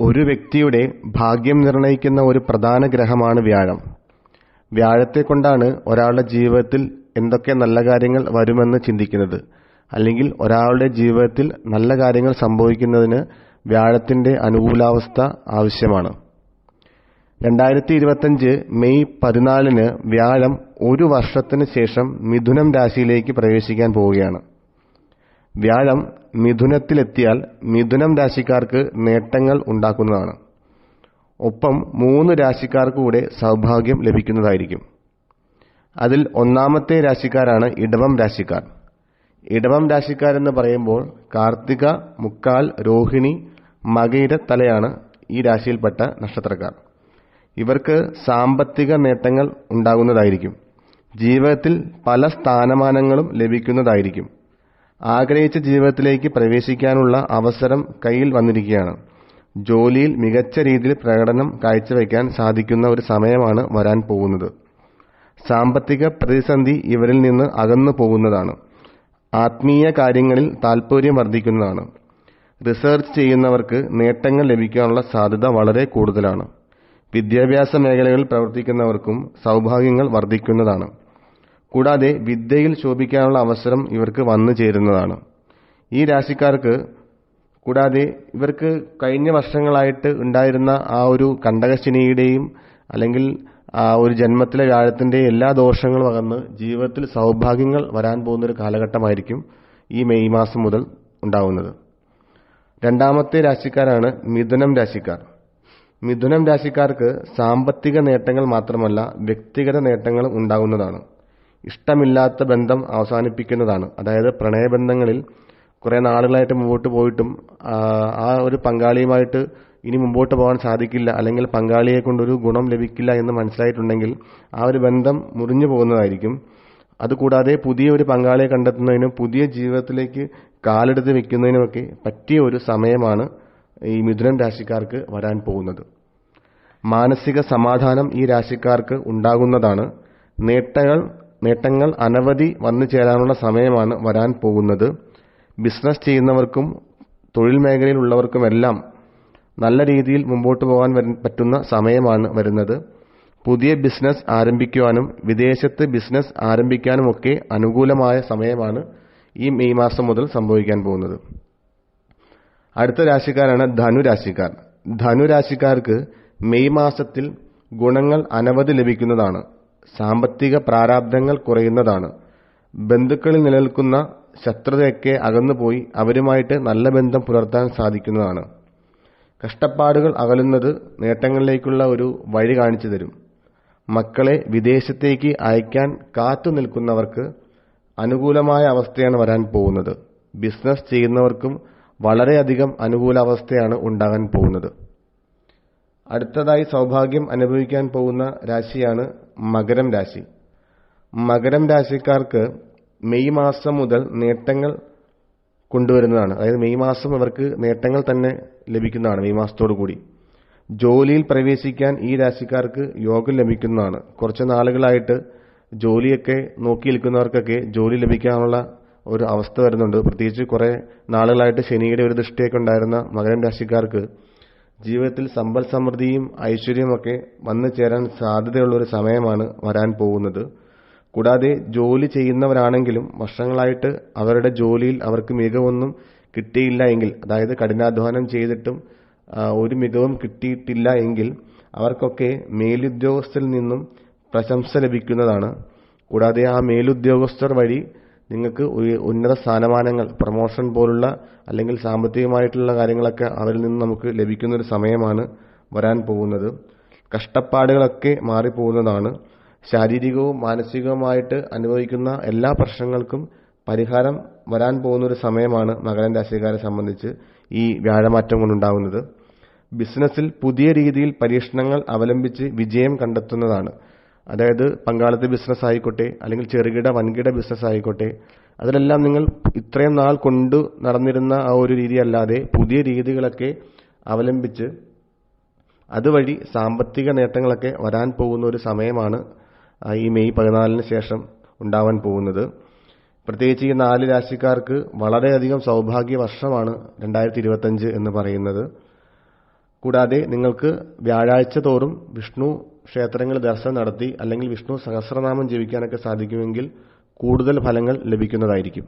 ഒരു വ്യക്തിയുടെ ഭാഗ്യം നിർണയിക്കുന്ന ഒരു പ്രധാന ഗ്രഹമാണ് വ്യാഴം. വ്യാഴത്തെ കൊണ്ടാണ് ഒരാളുടെ ജീവിതത്തിൽ എന്തൊക്കെ നല്ല കാര്യങ്ങൾ വരുമെന്ന് ചിന്തിക്കുന്നത്. അല്ലെങ്കിൽ ഒരാളുടെ ജീവിതത്തിൽ നല്ല കാര്യങ്ങൾ സംഭവിക്കുന്നതിന് വ്യാഴത്തിന്റെ അനുകൂലാവസ്ഥ ആവശ്യമാണ്. രണ്ടായിരത്തി ഇരുപത്തഞ്ച് മെയ് പതിനാലിന് വ്യാഴം ഒരു വർഷത്തിന് ശേഷം മിഥുനം രാശിയിലേക്ക് പ്രവേശിക്കാൻ പോവുകയാണ്. വ്യാഴം മിഥുനത്തിലെത്തിയാൽ മിഥുനം രാശിക്കാർക്ക് നേട്ടങ്ങൾ ഉണ്ടാക്കുന്നതാണ്. ഒപ്പം മൂന്ന് രാശിക്കാർക്ക് കൂടെ സൗഭാഗ്യം ലഭിക്കുന്നതായിരിക്കും. അതിൽ ഒന്നാമത്തെ രാശിക്കാരാണ് ഇടവം രാശിക്കാർ. ഇടവം രാശിക്കാരെന്ന് പറയുമ്പോൾ കാർത്തിക മുക്കാൽ രോഹിണി മകയിര തലയാണ് ഈ രാശിയിൽപ്പെട്ട നക്ഷത്രക്കാർ. ഇവർക്ക് സാമ്പത്തിക നേട്ടങ്ങൾ ഉണ്ടാകുന്നതായിരിക്കും. ജീവിതത്തിൽ പല സ്ഥാനമാനങ്ങളും ലഭിക്കുന്നതായിരിക്കും. ആഗ്രഹിച്ച ജീവിതത്തിലേക്ക് പ്രവേശിക്കാനുള്ള അവസരം കയ്യിൽ വന്നിരിക്കുകയാണ്. ജോലിയിൽ മികച്ച രീതിയിൽ പ്രകടനം കാഴ്ചവെക്കാൻ സാധിക്കുന്ന ഒരു സമയമാണ് വരാൻ പോകുന്നത്. സാമ്പത്തിക പ്രതിസന്ധി ഇവരിൽ നിന്ന് അകന്നു പോകുന്നതാണ്. ആത്മീയ കാര്യങ്ങളിൽ താൽപ്പര്യം വർദ്ധിക്കുന്നതാണ്. റിസർച്ച് ചെയ്യുന്നവർക്ക് നേട്ടങ്ങൾ ലഭിക്കാനുള്ള സാധ്യത വളരെ കൂടുതലാണ്. വിദ്യാഭ്യാസ മേഖലകളിൽ പ്രവർത്തിക്കുന്നവർക്കും സൗഭാഗ്യങ്ങൾ വർദ്ധിക്കുന്നതാണ്. കൂടാതെ വിദ്യയിൽ ശോഭിക്കാനുള്ള അവസരം ഇവർക്ക് വന്നു ചേരുന്നതാണ്. ഈ രാശിക്കാർക്ക് കൂടാതെ ഇവർക്ക് കഴിഞ്ഞ വർഷങ്ങളായിട്ട് ഉണ്ടായിരുന്ന ആ ഒരു കണ്ടകശനിയുടെയും അല്ലെങ്കിൽ ആ ഒരു ജന്മത്തിലെ വ്യാഴത്തിന്റെ എല്ലാ ദോഷങ്ങളും അകന്ന് ജീവിതത്തിൽ സൗഭാഗ്യങ്ങൾ വരാൻ പോകുന്ന ഒരു കാലഘട്ടമായിരിക്കും ഈ മെയ് മാസം മുതൽ ഉണ്ടാവുന്നത്. രണ്ടാമത്തെ രാശിക്കാരാണ് മിഥുനം രാശിക്കാർ. മിഥുനം രാശിക്കാർക്ക് സാമ്പത്തിക നേട്ടങ്ങൾ മാത്രമല്ല വ്യക്തിഗത നേട്ടങ്ങളും ഉണ്ടാകുന്നതാണ്. ഇഷ്ടമില്ലാത്ത ബന്ധം അവസാനിപ്പിക്കുന്നതാണ്. അതായത് പ്രണയബന്ധങ്ങളിൽ കുറേ നാളുകളായിട്ട് മുമ്പോട്ട് പോയിട്ടും ആ ഒരു പങ്കാളിയുമായിട്ട് ഇനി മുമ്പോട്ട് പോകാൻ സാധിക്കില്ല അല്ലെങ്കിൽ പങ്കാളിയെ കൊണ്ടൊരു ഗുണം ലഭിക്കില്ല എന്ന് മനസ്സിലായിട്ടുണ്ടെങ്കിൽ ആ ഒരു ബന്ധം മുറിഞ്ഞു പോകുന്നതായിരിക്കും. അതുകൂടാതെ പുതിയ ഒരു പങ്കാളിയെ കണ്ടെത്തുന്നതിനും പുതിയ ജീവിതത്തിലേക്ക് കാലെടുത്ത് വെക്കുന്നതിനുമൊക്കെ പറ്റിയ ഒരു സമയമാണ് ഈ മിഥുനം രാശിക്കാർക്ക് വരാൻ പോകുന്നത്. മാനസിക സമാധാനം ഈ രാശിക്കാർക്ക് ഉണ്ടാകുന്നതാണ്. നേട്ടങ്ങൾ നേട്ടങ്ങൾ അനവധി വന്നു ചേരാനുള്ള സമയമാണ് വരാൻ പോകുന്നത്. ബിസിനസ് ചെയ്യുന്നവർക്കും തൊഴിൽ മേഖലയിലുള്ളവർക്കുമെല്ലാം നല്ല രീതിയിൽ മുമ്പോട്ട് പോകാൻ പറ്റുന്ന സമയമാണ് വരുന്നത്. പുതിയ ബിസിനസ് ആരംഭിക്കുവാനും വിദേശത്ത് ബിസിനസ് ആരംഭിക്കാനുമൊക്കെ അനുകൂലമായ സമയമാണ് ഈ മെയ് മാസം മുതൽ സംഭവിക്കാൻ പോകുന്നത്. അടുത്ത രാശിക്കാരാണ് ധനുരാശിക്കാർ. ധനുരാശിക്കാർക്ക് മെയ് മാസത്തിൽ ഗുണങ്ങൾ അനവധി ലഭിക്കുന്നതാണ്. സാമ്പത്തിക പ്രാരാബ്ധങ്ങൾ കുറയുന്നതാണ്. ബന്ധുക്കളിൽ നിലനിൽക്കുന്ന ശത്രുതയൊക്കെ അകന്നുപോയി അവരുമായിട്ട് നല്ല ബന്ധം പുലർത്താൻ സാധിക്കുന്നതാണ്. കഷ്ടപ്പാടുകൾ അകലുന്നത് നേട്ടങ്ങളിലേക്കുള്ള ഒരു വഴി കാണിച്ചു തരും. മക്കളെ വിദേശത്തേക്ക് അയക്കാൻ കാത്തു നിൽക്കുന്നവർക്ക് അനുകൂലമായ അവസ്ഥയാണ് വരാൻ പോകുന്നത്. ബിസിനസ് ചെയ്യുന്നവർക്കും വളരെയധികം അനുകൂല അവസ്ഥയാണ് ഉണ്ടാകാൻ പോകുന്നത്. അടുത്തതായി സൗഭാഗ്യം അനുഭവിക്കാൻ പോകുന്ന രാശിയാണ് മകരം രാശി. മകരം രാശിക്കാർക്ക് മെയ് മാസം മുതൽ നേട്ടങ്ങൾ കൊണ്ടുവരുന്നതാണ്. അതായത് മെയ് മാസം അവർക്ക് നേട്ടങ്ങൾ തന്നെ ലഭിക്കുന്നതാണ് മെയ് മാസത്തോടു കൂടി. ജോലിയിൽ പ്രവേശിക്കാൻ ഈ രാശിക്കാർക്ക് യോഗം ലഭിക്കുന്നതാണ്. കുറച്ച് നാളുകളായിട്ട് ജോലിയൊക്കെ നോക്കി നിൽക്കുന്നവർക്കൊക്കെ ജോലി ലഭിക്കാനുള്ള ഒരു അവസ്ഥ വരുന്നുണ്ട്. പ്രത്യേകിച്ച് കുറേ നാളുകളായിട്ട് ശനിയുടെ ഒരു ദൃഷ്ടിയൊക്കെ ഉണ്ടായിരുന്ന മകരം രാശിക്കാർക്ക് ജീവിതത്തിൽ സമ്പൽ സമൃദ്ധിയും ഐശ്വര്യമൊക്കെ വന്നു ചേരാൻ സാധ്യതയുള്ള ഒരു സമയമാണ് വരാൻ പോകുന്നത്. കൂടാതെ ജോലി ചെയ്യുന്നവരാണെങ്കിലും വർഷങ്ങളായിട്ട് അവരുടെ ജോലിയിൽ അവർക്ക് മികവൊന്നും കിട്ടിയില്ല എങ്കിൽ അതായത് കഠിനാധ്വാനം ചെയ്തിട്ടും ഒരു മികവും കിട്ടിയിട്ടില്ല എങ്കിൽ അവർക്കൊക്കെ മേലുദ്യോഗസ്ഥരിൽ നിന്നും പ്രശംസ ലഭിക്കുന്നതാണ്. കൂടാതെ ആ മേലുദ്യോഗസ്ഥർ വഴി നിങ്ങൾക്ക് ഉന്നത സ്ഥാനമാനങ്ങൾ പ്രമോഷൻ പോലുള്ള അല്ലെങ്കിൽ സാമ്പത്തികമായിട്ടുള്ള കാര്യങ്ങളൊക്കെ അവരിൽ നിന്ന് നമുക്ക് ലഭിക്കുന്ന ഒരു സമയമാണ് വരാൻ പോകുന്നത്. കഷ്ടപ്പാടുകളൊക്കെ മാറിപ്പോകുന്നതാണ്. ശാരീരികവും മാനസികവുമായിട്ട് അനുഭവിക്കുന്ന എല്ലാ പ്രശ്നങ്ങൾക്കും പരിഹാരം വരാൻ പോകുന്ന ഒരു സമയമാണ് മകരൻ രാശിക്കാരെ സംബന്ധിച്ച് ഈ വ്യാഴമാറ്റം കൊണ്ടുണ്ടാകുന്നത്. ബിസിനസ്സിൽ പുതിയ രീതിയിൽ പരീക്ഷണങ്ങൾ അവലംബിച്ച് വിജയം കണ്ടെത്തുന്നതാണ്. അതായത് പങ്കാളിത്ത ബിസിനസ് ആയിക്കോട്ടെ അല്ലെങ്കിൽ ചെറുകിട വൻകിട ബിസിനസ് ആയിക്കോട്ടെ അതിലെല്ലാം നിങ്ങൾ ഇത്രയും നാൾ കൊണ്ട് നടന്നിരുന്ന ആ ഒരു രീതി അല്ലാതെ പുതിയ രീതികളൊക്കെ അവലംബിച്ച് അതുവഴി സാമ്പത്തിക നേട്ടങ്ങളൊക്കെ വരാൻ പോകുന്ന ഒരു സമയമാണ് ഈ മെയ് പതിനാലിന് ശേഷം ഉണ്ടാവാൻ പോകുന്നത്. പ്രത്യേകിച്ച് ഈ നാല് രാശിക്കാർക്ക് വളരെയധികം സൗഭാഗ്യ വർഷമാണ് രണ്ടായിരത്തി ഇരുപത്തഞ്ച് എന്ന് പറയുന്നത്. കൂടാതെ നിങ്ങൾക്ക് വ്യാഴാഴ്ച തോറും വിഷ്ണു ക്ഷേത്രങ്ങളിൽ ദർശനം നടത്തി അല്ലെങ്കിൽ വിഷ്ണു സഹസ്രനാമം ജപിക്കാനൊക്കെ സാധിക്കുമെങ്കിൽ കൂടുതൽ ഫലങ്ങൾ ലഭിക്കുന്നതായിരിക്കും.